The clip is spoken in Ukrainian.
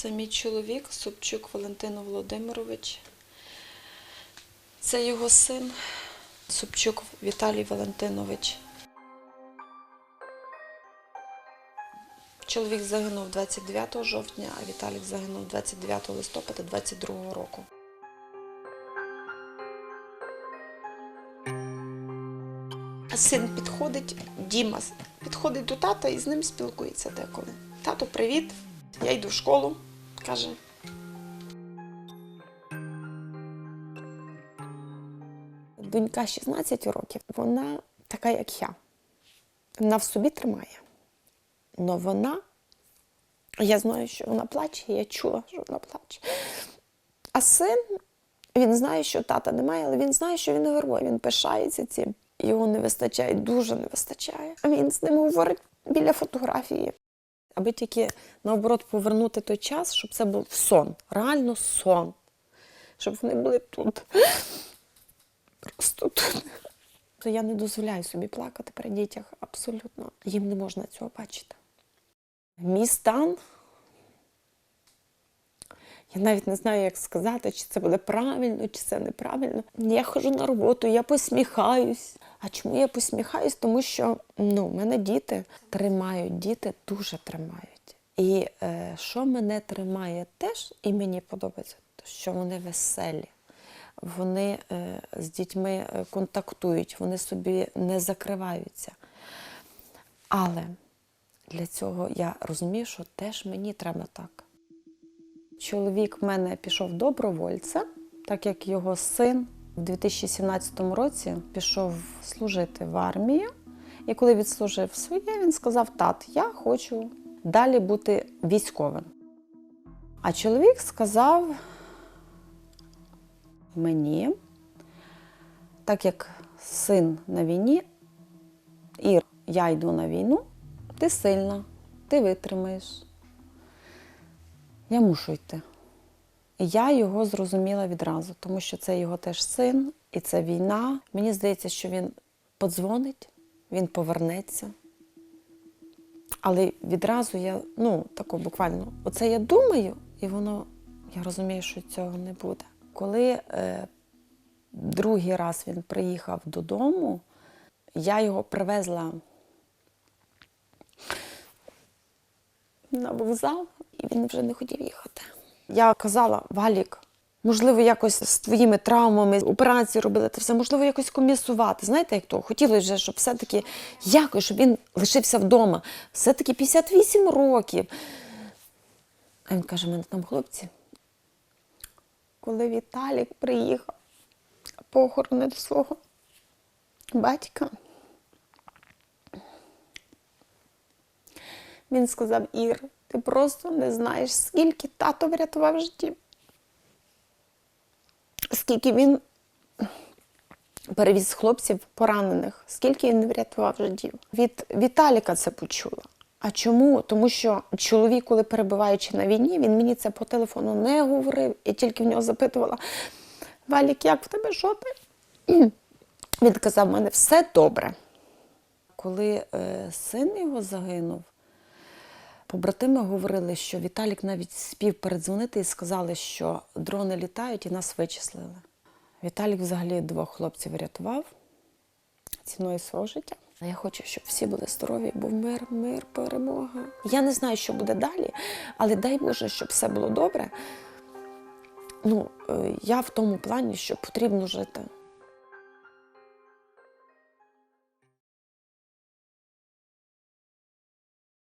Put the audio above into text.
Це мій чоловік Собчук Валентин Володимирович. Це його син Собчук Віталій Валентинович. Чоловік загинув 29 жовтня, а Віталік загинув 29 листопада 22 року. Син підходить, Діма підходить до тата і з ним спілкується деколи. Тато, привіт, я йду в школу, каже. Донька 16 років, вона така, як я. Вона в собі тримає. Но вона, я знаю, що вона плаче, я чула, що вона плаче. А син, він знає, що тата немає, але він знає, що він герой, він пишається цим. Його не вистачає, дуже не вистачає. Він з ним говорить біля фотографії. Аби тільки наоборот повернути той час, щоб це був сон, реально сон. Щоб вони були тут. Просто тут. То я не дозволяю собі плакати при дітях абсолютно. Їм не можна цього бачити. Мій стан. Я навіть не знаю, як сказати, чи це буде правильно, чи це неправильно. Я ходжу на роботу, я посміхаюсь. А чому я посміхаюсь? Тому що ну, мене діти тримають, діти дуже тримають. І е, що мене тримає теж, і мені подобається, що вони веселі. Вони е, з дітьми е, контактують, вони собі не закриваються. Але для цього я розумію, що теж мені треба так. Чоловік в мене пішов добровольцем, так як його син в 2017 році пішов служити в армію. І коли відслужив своє, він сказав: Тат, я хочу далі бути військовим. А чоловік сказав мені, так як син на війні, і я йду на війну, ти сильна, ти витримаєш. Я мушу йти. Я його зрозуміла відразу, тому що це його теж син, і це війна. Мені здається, що він подзвонить, він повернеться. Але відразу я, ну, тако буквально, оце я думаю, і воно, я розумію, що цього не буде. Коли е, другий раз він приїхав додому, я його привезла на вокзал, і він вже не хотів їхати. Я казала, Валік, можливо, якось з твоїми травмами, операції робили це все, можливо, якось комісувати. Знаєте, як то? Хотілося вже, щоб все-таки якось, щоб він лишився вдома. Все-таки 58 років. А він каже, мене там хлопці. Коли Віталік приїхав похоронити свого батька, Він сказав: Ір, ти просто не знаєш, скільки тато врятував життів. Скільки він перевіз хлопців поранених, скільки він врятував життів. Від Віталіка це почула. А чому? Тому що чоловік, коли перебуваючи на війні, він мені це по телефону не говорив. Я тільки в нього запитувала: Валік, як в тебе що ти? Він казав, в мене все добре. Коли е, син його загинув, Побратими говорили, що Віталік навіть спів передзвонити і сказали, що дрони літають і нас вичислили. Віталік взагалі двох хлопців врятував ціною свого життя. Я хочу, щоб всі були здорові, був мир, мир, перемога. Я не знаю, що буде далі, але дай Боже, щоб все було добре. Ну, е, я в тому плані, що потрібно жити.